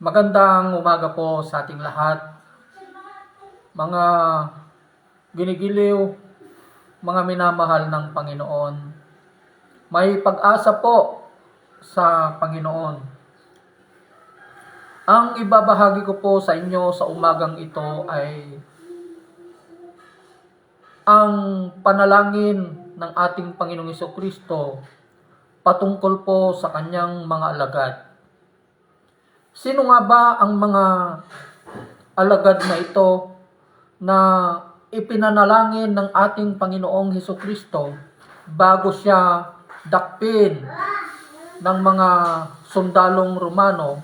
Magandang umaga po sa ating lahat. Mga ginigiliw, mga minamahal ng Panginoon. May pag-asa po sa Panginoon. Ang ibabahagi ko po sa inyo sa umagang ito ay ang panalangin ng ating Panginoong Kristo patungkol po sa kanyang mga alagad. Sino nga ba ang mga alagad na ito na ipinanalangin ng ating Panginoong Heso Kristo bago siya dakpin ng mga sundalong Romano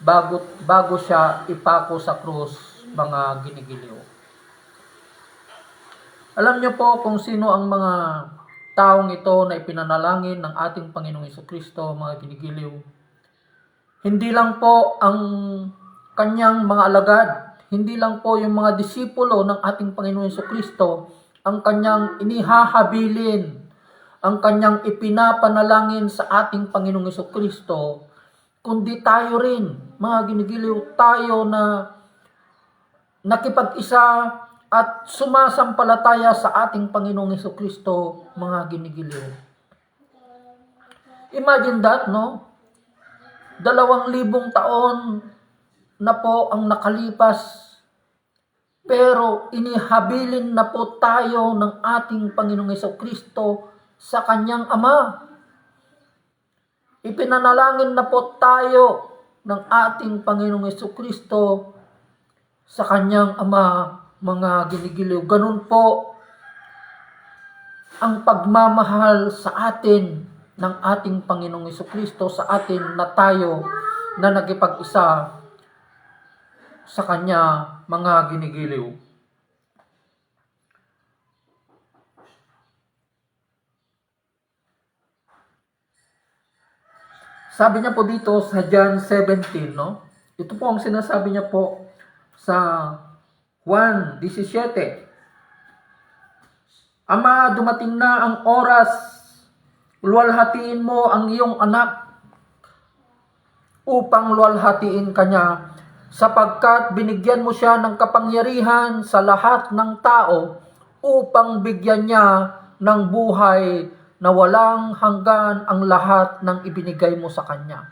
bago, bago siya ipako sa krus mga ginigiliw. Alam niyo po kung sino ang mga taong ito na ipinanalangin ng ating Panginoong Kristo, mga ginigiliw. Hindi lang po ang kanyang mga alagad, hindi lang po yung mga disipulo ng ating Panginoong Heso Kristo ang kanyang inihahabilin, ang kanyang ipinapanalangin sa ating Panginoong Heso Kristo, kundi tayo rin, mga ginigiliw, tayo na nakipag-isa at sumasampalataya sa ating Panginoong Heso Kristo, mga ginigiliw. Imagine that, no? Dalawang libong taon na po ang nakalipas, pero inihabilin na po tayo ng ating Panginoong Heso Kristo sa kanyang Ama. Ipinanalangin na po tayo ng ating Panginoong Heso Kristo sa kanyang Ama, mga ginigiliw. Ganun po ang pagmamahal sa atin ng ating Panginoong Kristo sa atin na tayo na nagipag-isa sa Kanya mga ginigiliw. Sabi niya po dito sa John 17, no? Ito po ang sinasabi niya po sa Juan 17. Ama, dumating na ang oras, luwalhatiin mo ang iyong anak upang luwalhatiin kanya sapagkat binigyan mo siya ng kapangyarihan sa lahat ng tao upang bigyan niya ng buhay na walang hanggan ang lahat ng ibinigay mo sa kanya.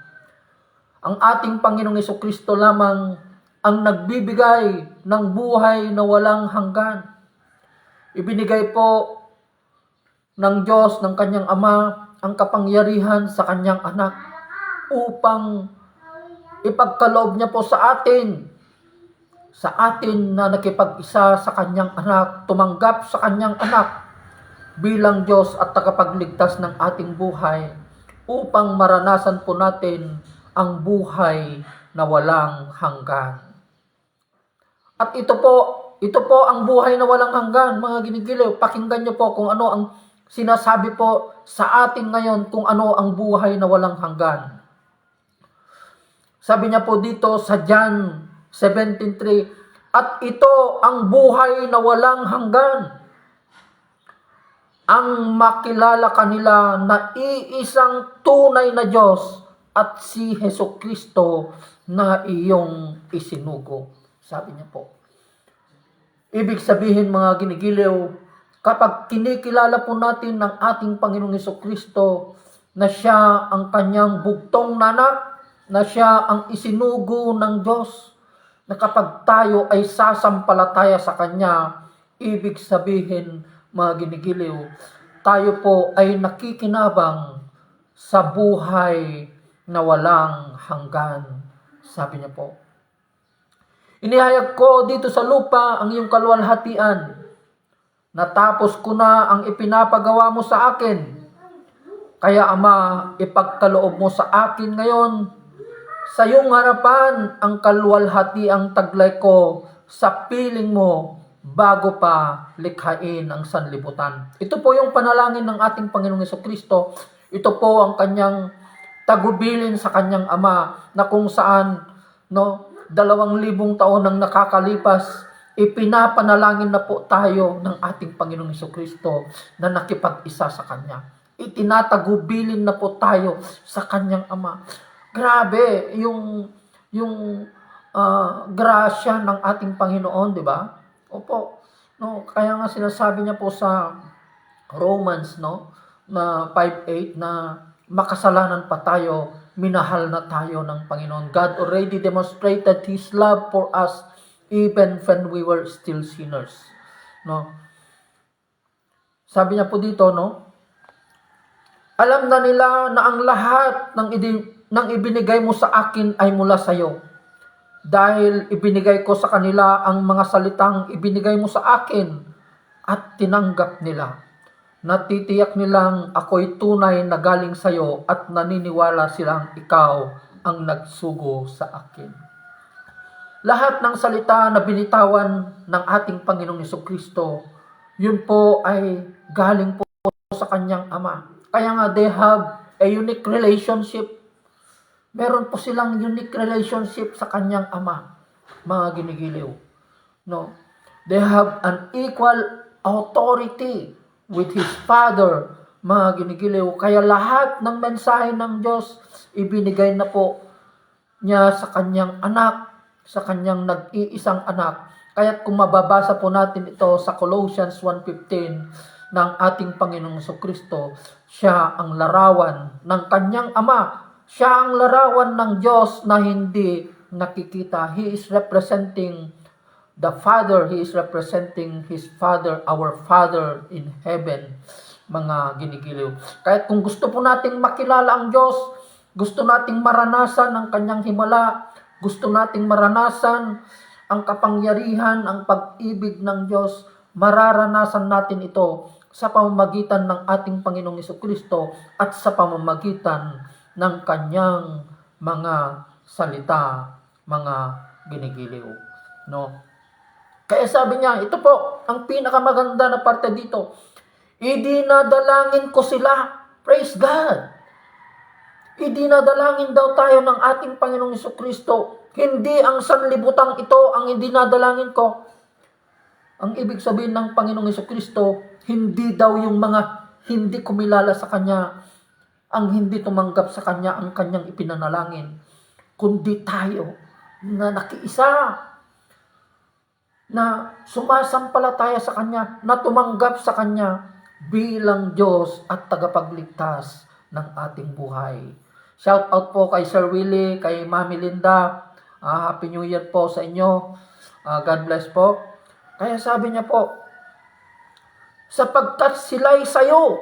Ang ating Panginoong Yeso Kristo lamang ang nagbibigay ng buhay na walang hanggan. Ibinigay po ng Diyos, ng kanyang Ama, ang kapangyarihan sa kanyang anak upang ipagkaloob niya po sa atin, sa atin na nakipag-isa sa kanyang anak, tumanggap sa kanyang anak bilang Diyos at tagapagligtas ng ating buhay upang maranasan po natin ang buhay na walang hanggan. At ito po, ito po ang buhay na walang hanggan, mga ginigiliw. Pakinggan niyo po kung ano ang sinasabi po sa atin ngayon kung ano ang buhay na walang hanggan. Sabi niya po dito sa John 17.3, At ito ang buhay na walang hanggan, ang makilala kanila na iisang tunay na Diyos at si Heso Kristo na iyong isinugo. Sabi niya po. Ibig sabihin mga ginigiliw, kapag kinikilala po natin ng ating Panginoong Heso Kristo na siya ang kanyang bugtong nanak, na siya ang isinugo ng Diyos, na kapag tayo ay sasampalataya sa Kanya, ibig sabihin mga ginigiliw, tayo po ay nakikinabang sa buhay na walang hanggan. Sabi niya po. Inihayag ko dito sa lupa ang iyong kaluwalhatian. Natapos ko na ang ipinapagawa mo sa akin. Kaya Ama, ipagkaloob mo sa akin ngayon sa iyong harapan ang kaluwalhati ang taglay ko sa piling mo bago pa likhain ang sanlibutan. Ito po yung panalangin ng ating Panginoong Yeso Kristo. Ito po ang kanyang tagubilin sa kanyang ama na kung saan no dalawang libong taon nang nakakalipas ipinapanalangin na po tayo ng ating Panginoong Yeso Kristo na nakipag-isa sa Kanya. Itinatagubilin na po tayo sa Kanyang Ama. Grabe, yung yung ah, grasya ng ating Panginoon, di ba? Opo. No, kaya nga sinasabi niya po sa Romans, no, na 5:8 na makasalanan pa tayo, minahal na tayo ng Panginoon. God already demonstrated His love for us even when we were still sinners. No? Sabi niya po dito, no? Alam na nila na ang lahat ng, idi- ng ibinigay mo sa akin ay mula sa iyo. Dahil ibinigay ko sa kanila ang mga salitang ibinigay mo sa akin at tinanggap nila. Natitiyak nilang ako'y tunay na galing sa iyo at naniniwala silang ikaw ang nagsugo sa akin. Lahat ng salita na binitawan ng ating Panginoong Kristo, yun po ay galing po sa kanyang ama. Kaya nga they have a unique relationship. Meron po silang unique relationship sa kanyang ama, mga ginigiliw. No. They have an equal authority with his father, mga ginigiliw. Kaya lahat ng mensahe ng Diyos ibinigay na po niya sa kanyang anak, sa kanyang nag-iisang anak. Kaya kung mababasa po natin ito sa Colossians 1.15 ng ating Panginoong Kristo, siya ang larawan ng kanyang ama. Siya ang larawan ng Diyos na hindi nakikita. He is representing the Father. He is representing His Father, our Father in heaven, mga ginigiliw. Kahit kung gusto po nating makilala ang Diyos, gusto nating maranasan ang kanyang himala, gusto nating maranasan ang kapangyarihan, ang pag-ibig ng Diyos, mararanasan natin ito sa pamamagitan ng ating Panginoong Kristo at sa pamamagitan ng kanyang mga salita, mga ginigiliw. No? Kaya sabi niya, ito po, ang pinakamaganda na parte dito, idinadalangin ko sila. Praise God! Idinadalangin daw tayo ng ating Panginoong Kristo. Hindi ang sanlibutang ito ang idinadalangin ko. Ang ibig sabihin ng Panginoong Kristo, hindi daw yung mga hindi kumilala sa Kanya, ang hindi tumanggap sa Kanya ang Kanyang ipinanalangin, kundi tayo na nakiisa, na sumasampalataya sa Kanya, na tumanggap sa Kanya bilang Diyos at tagapagligtas ng ating buhay. Shout out po kay Sir Willie, kay Mami Linda. Ah, Happy New Year po sa inyo. Ah, God bless po. Kaya sabi niya po, sapagkat sila'y sayo,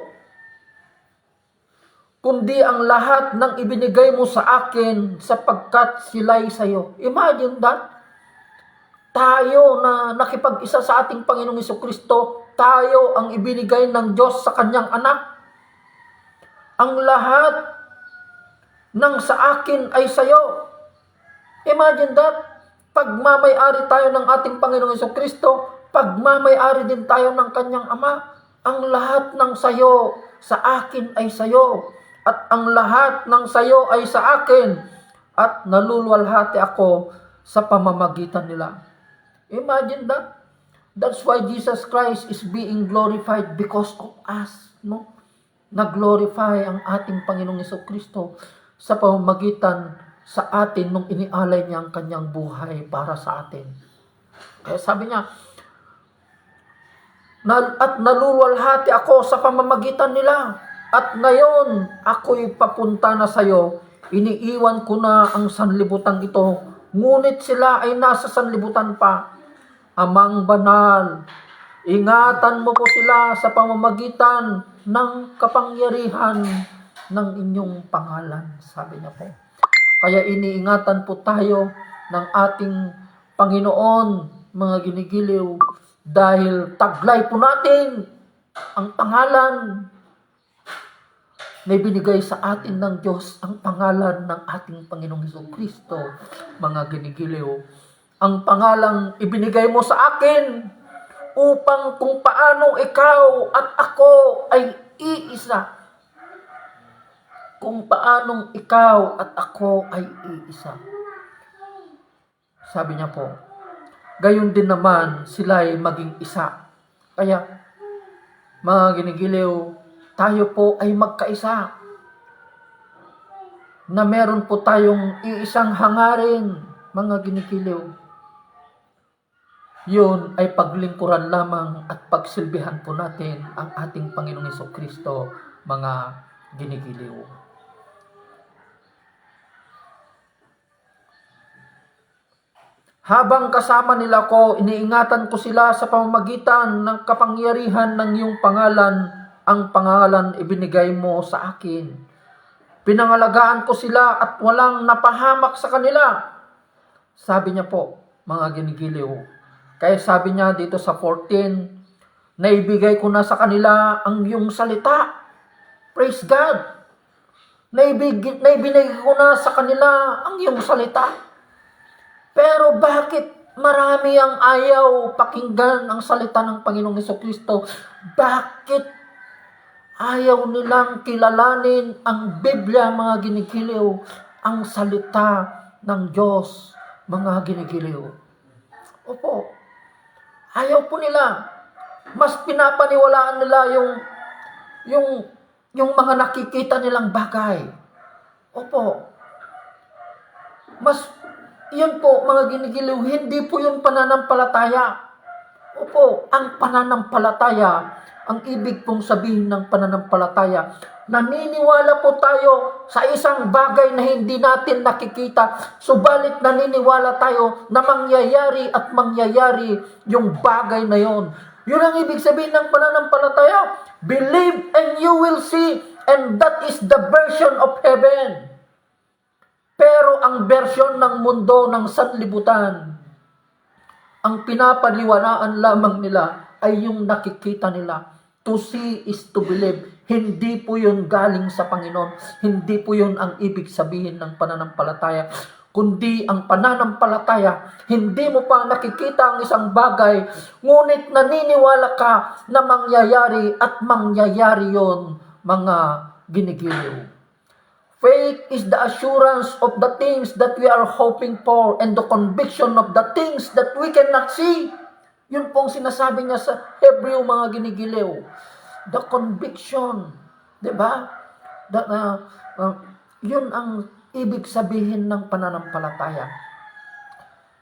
kundi ang lahat ng ibinigay mo sa akin sapagkat sila'y sayo. Imagine that. Tayo na nakipag-isa sa ating Panginoong Kristo, tayo ang ibinigay ng Diyos sa kanyang anak. Ang lahat ng sa akin ay sayo. Imagine that. Pagmamay-ari tayo ng ating Panginoong Kristo, pagmamay-ari din tayo ng kanyang Ama. Ang lahat ng sayo sa akin ay sayo. At ang lahat ng sayo ay sa akin. At naluluwalhati ako sa pamamagitan nila. Imagine that. That's why Jesus Christ is being glorified because of us. No? Nag-glorify ang ating Panginoong Kristo sa pamamagitan sa atin nung inialay niya ang kanyang buhay para sa atin. Kaya sabi niya, at naluluwalhati ako sa pamamagitan nila. At ngayon, ako'y papunta na sa iyo. Iniiwan ko na ang sanlibutan ito. Ngunit sila ay nasa sanlibutan pa. Amang banal, ingatan mo po sila sa pamamagitan ng kapangyarihan ng inyong pangalan. Sabi niya po. Kaya iniingatan po tayo ng ating Panginoon, mga ginigiliw, dahil taglay po natin ang pangalan na ibinigay sa atin ng Diyos, ang pangalan ng ating Panginoong Heso Kristo, mga ginigiliw. Ang pangalang ibinigay mo sa akin upang kung paano ikaw at ako ay iisa kung paanong ikaw at ako ay iisa. Sabi niya po, gayon din naman sila ay maging isa. Kaya, mga ginigiliw, tayo po ay magkaisa. Na meron po tayong iisang hangarin mga ginikiliw, yun ay paglingkuran lamang at pagsilbihan po natin ang ating Panginoong Heso Kristo, mga ginikiliw. Habang kasama nila ko, iniingatan ko sila sa pamamagitan ng kapangyarihan ng iyong pangalan, ang pangalan ibinigay mo sa akin. Pinangalagaan ko sila at walang napahamak sa kanila. Sabi niya po, mga ginigiliw. Kaya sabi niya dito sa 14, naibigay ko na sa kanila ang iyong salita. Praise God! Naibig, naibinigay ko na sa kanila ang iyong salita. Pero bakit marami ang ayaw pakinggan ang salita ng Panginoong Heso Kristo? Bakit ayaw nilang kilalanin ang Biblia, mga ginikiliw, ang salita ng Diyos, mga ginikiliw? Opo, ayaw po nila. Mas pinapaniwalaan nila yung, yung, yung mga nakikita nilang bagay. Opo, mas yun po, mga ginigiliw, hindi po yun pananampalataya. Opo, ang pananampalataya, ang ibig pong sabihin ng pananampalataya, naniniwala po tayo sa isang bagay na hindi natin nakikita, subalit naniniwala tayo na mangyayari at mangyayari yung bagay na yon. Yun ang ibig sabihin ng pananampalataya. Believe and you will see, and that is the version of heaven. Pero ang bersyon ng mundo ng sanlibutan, ang pinapaliwanaan lamang nila ay yung nakikita nila. To see is to believe. Hindi po yun galing sa Panginoon. Hindi po yun ang ibig sabihin ng pananampalataya. Kundi ang pananampalataya, hindi mo pa nakikita ang isang bagay, ngunit naniniwala ka na mangyayari at mangyayari yon mga ginigiliw. Faith is the assurance of the things that we are hoping for and the conviction of the things that we cannot see. Yun pong sinasabi niya sa Hebreo mga ginigiliw. The conviction. Ba? That, uh, uh, yun ang ibig sabihin ng pananampalataya.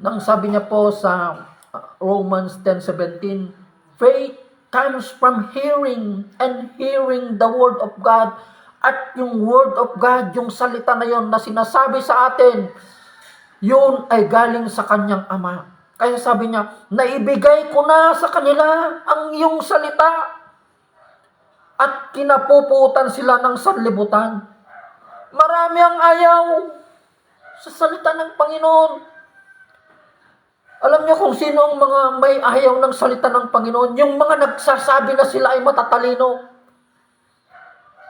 Nang sabi niya po sa uh, Romans 10.17, Faith comes from hearing and hearing the word of God at yung word of God, yung salita na yon na sinasabi sa atin, yun ay galing sa kanyang ama. Kaya sabi niya, naibigay ko na sa kanila ang iyong salita at kinapuputan sila ng sanlibutan. Marami ang ayaw sa salita ng Panginoon. Alam niyo kung sino ang mga may ayaw ng salita ng Panginoon? Yung mga nagsasabi na sila ay matatalino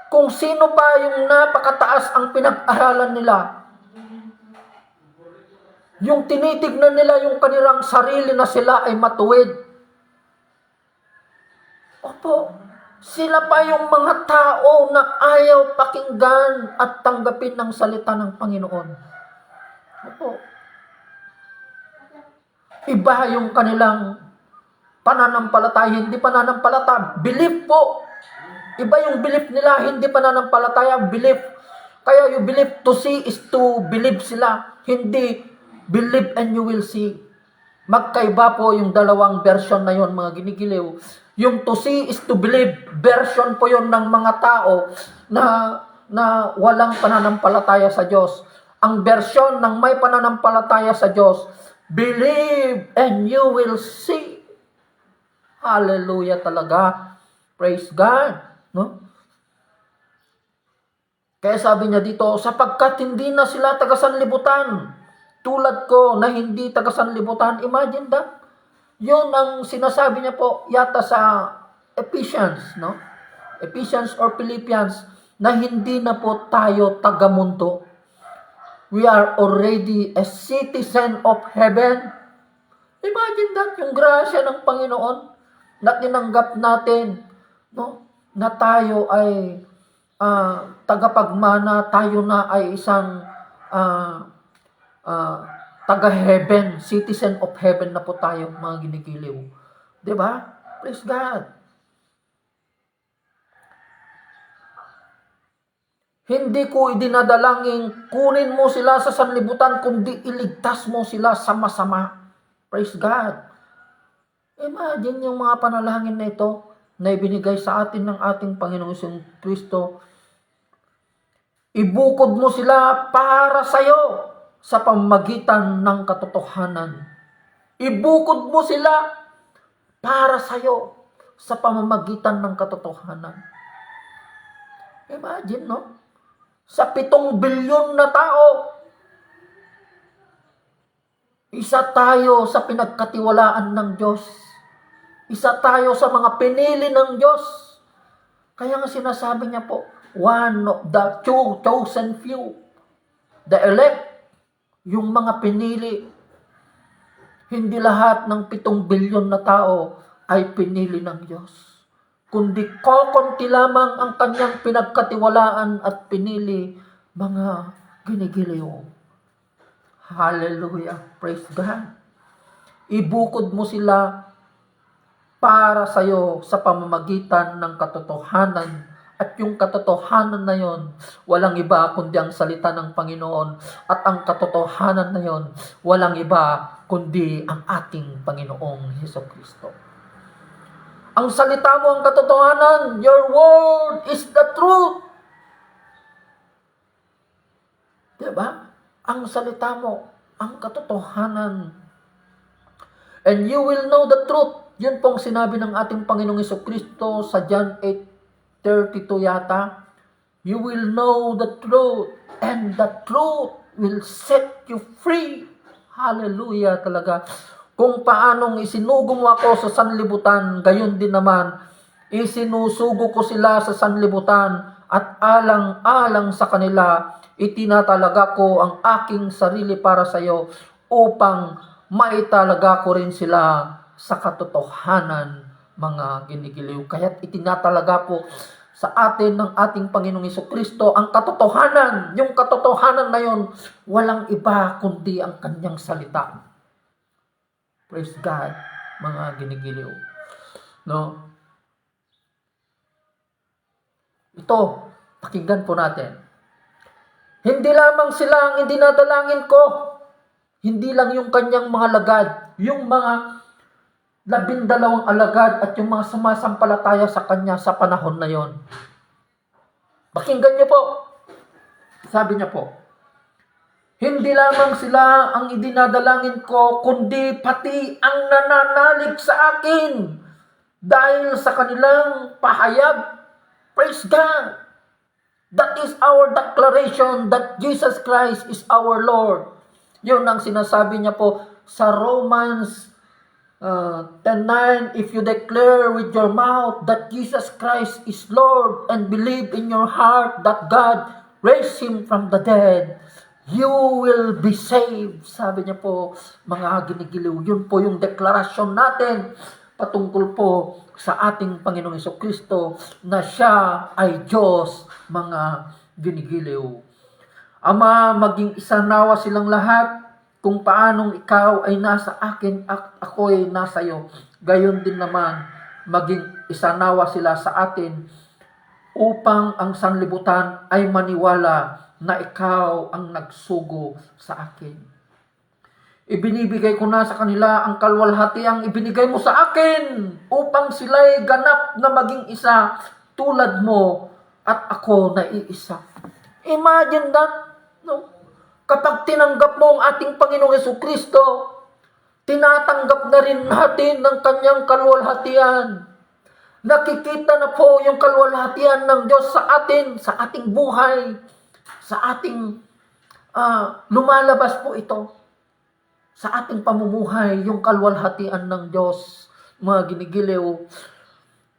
kung sino pa yung napakataas ang pinag-aralan nila. Yung tinitignan nila yung kanilang sarili na sila ay matuwid. Opo, sila pa yung mga tao na ayaw pakinggan at tanggapin ng salita ng Panginoon. Opo. Iba yung kanilang pananampalataya, hindi pananampalataya. Belief po. Iba yung belief nila, hindi pananampalataya, belief. Kaya yung belief to see is to believe sila. Hindi believe and you will see. Magkaiba po yung dalawang version na yon mga ginigiliw. Yung to see is to believe version po yon ng mga tao na na walang pananampalataya sa Diyos. Ang version ng may pananampalataya sa Diyos, believe and you will see. Hallelujah talaga. Praise God. No? Kaya sabi niya dito, sapagkat hindi na sila taga-sanlibutan, tulad ko na hindi taga-sanlibutan, imagine that. Yun ang sinasabi niya po yata sa Ephesians, no? Ephesians or Philippians, na hindi na po tayo taga-mundo. We are already a citizen of heaven. Imagine that, yung grasya ng Panginoon na tinanggap natin, no? na tayo ay uh, tagapagmana, tayo na ay isang uh, uh, taga-heaven, citizen of heaven na po tayo mga ginigiliw. ba? Diba? Praise God. Hindi ko idinadalangin kunin mo sila sa sanlibutan, kundi iligtas mo sila sa masama. Praise God. Imagine yung mga panalangin na ito na ibinigay sa atin ng ating Panginoong Kristo. Ibukod mo sila para sa'yo sa pamamagitan ng katotohanan. Ibukod mo sila para sa'yo sa pamamagitan ng katotohanan. Imagine, no? Sa pitong bilyon na tao, isa tayo sa pinagkatiwalaan ng Diyos. Isa tayo sa mga pinili ng Diyos. Kaya nga sinasabi niya po, one of the cho- chosen few, the elect, yung mga pinili. Hindi lahat ng pitong bilyon na tao ay pinili ng Diyos. Kundi kokonti lamang ang kanyang pinagkatiwalaan at pinili mga ginigiliw. Hallelujah. Praise God. Ibukod mo sila para sa'yo sa pamamagitan ng katotohanan. At yung katotohanan na yon, walang iba kundi ang salita ng Panginoon. At ang katotohanan na yon, walang iba kundi ang ating Panginoong Heso Kristo. Ang salita mo ang katotohanan, your word is the truth. Diba? Ang salita mo, ang katotohanan. And you will know the truth. Yun pong sinabi ng ating Panginoong Iso Kristo sa John 8.32 yata. You will know the truth and the truth will set you free. Hallelujah talaga. Kung paanong isinugo mo ako sa sanlibutan, gayon din naman, isinusugo ko sila sa sanlibutan at alang-alang sa kanila, itinatalaga ko ang aking sarili para sa iyo upang maitalaga ko rin sila sa katotohanan mga ginigiliw. Kaya't itinatalaga po sa atin ng ating Panginoong Iso Kristo ang katotohanan. Yung katotohanan na yon, walang iba kundi ang kanyang salita. Praise God, mga ginigiliw. No? Ito, pakinggan po natin. Hindi lamang sila ang idinadalangin ko. Hindi lang yung kanyang mga lagad. Yung mga labindalawang alagad at yung mga sumasampalataya sa kanya sa panahon na yon. Pakinggan niyo po. Sabi niya po, hindi lamang sila ang idinadalangin ko, kundi pati ang nananalig sa akin dahil sa kanilang pahayag. Praise God! That is our declaration that Jesus Christ is our Lord. Yun ang sinasabi niya po sa Romans uh, 10.9, If you declare with your mouth that Jesus Christ is Lord and believe in your heart that God raised Him from the dead, you will be saved. Sabi niya po, mga ginigiliw, yun po yung deklarasyon natin patungkol po sa ating Panginoong Iso Kristo na siya ay Diyos, mga ginigiliw. Ama, maging isa nawa silang lahat kung paanong ikaw ay nasa akin at ako ay nasa iyo. Gayon din naman, maging isa nawa sila sa atin upang ang sanlibutan ay maniwala na ikaw ang nagsugo sa akin. Ibinibigay ko na sa kanila ang kalwalhati ang ibinigay mo sa akin upang sila'y ganap na maging isa tulad mo at ako na iisa. Imagine that, no? Kapag tinanggap mo ang ating Panginoong Yesu Kristo, tinatanggap na rin natin ng kanyang kalwalhatian. Nakikita na po yung kalwalhatian ng Diyos sa atin, sa ating buhay, sa ating ah, lumalabas po ito sa ating pamumuhay, yung kalwalhatian ng Diyos, mga ginigiliw,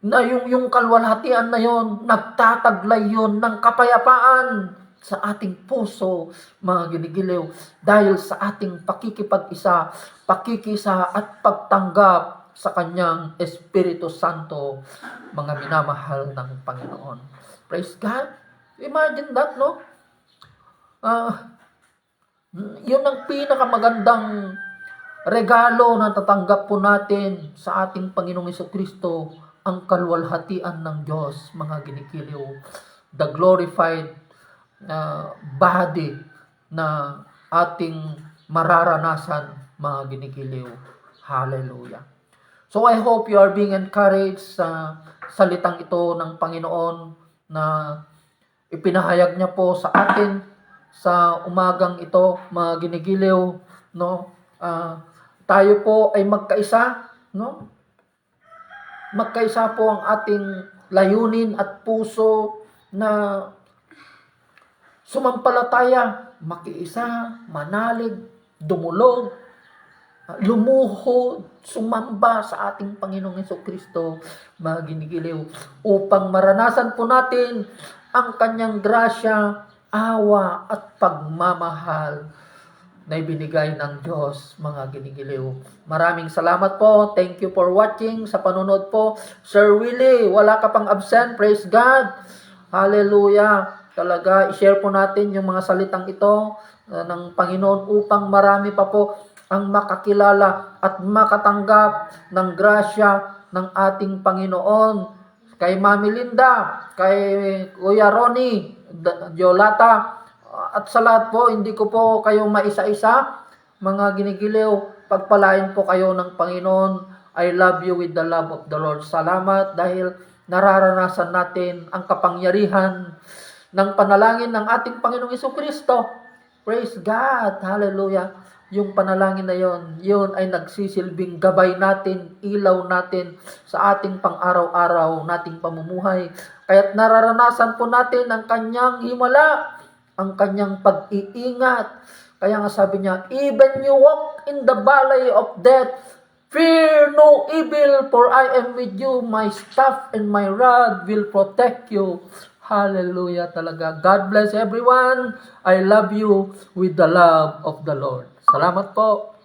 na yung, yung kalwalhatian na yon, nagtataglay yon ng kapayapaan sa ating puso, mga ginigiliw, dahil sa ating pakikipag-isa, pakikisa at pagtanggap sa kanyang Espiritu Santo, mga minamahal ng Panginoon. Praise God. Imagine that, no? Ah, yun ang pinakamagandang regalo na tatanggap po natin sa ating Panginoong Iso Kristo, ang kalwalhatian ng Diyos, mga ginikiliw. The glorified na body na ating mararanasan mga ginigiliw. Hallelujah. So I hope you are being encouraged sa salitang ito ng Panginoon na ipinahayag niya po sa atin sa umagang ito, mga ginigiliw, no? Ah, tayo po ay magkaisa, no? Magkaisa po ang ating layunin at puso na sumampalataya, makiisa, manalig, dumulog, lumuhod, sumamba sa ating Panginoong Heso Kristo, mga ginigiliw, upang maranasan po natin ang kanyang grasya, awa at pagmamahal na ibinigay ng Diyos, mga ginigiliw. Maraming salamat po. Thank you for watching. Sa panunod po, Sir Willie, wala ka pang absent. Praise God. Hallelujah. Talaga, i-share po natin yung mga salitang ito uh, ng Panginoon upang marami pa po ang makakilala at makatanggap ng grasya ng ating Panginoon. Kay Mami Linda, kay Kuya Ronnie, D- Yolata, at sa lahat po, hindi ko po kayo maisa-isa, mga ginigiliw, pagpalain po kayo ng Panginoon. I love you with the love of the Lord. Salamat dahil nararanasan natin ang kapangyarihan ng panalangin ng ating Panginoong Iso Kristo. Praise God! Hallelujah! Yung panalangin na yon, yun ay nagsisilbing gabay natin, ilaw natin sa ating pang-araw-araw nating pamumuhay. Kaya't nararanasan po natin ang kanyang himala, ang kanyang pag-iingat. Kaya nga sabi niya, even you walk in the valley of death, fear no evil, for I am with you. My staff and my rod will protect you. Hallelujah talaga. God bless everyone. I love you with the love of the Lord. Salamat po.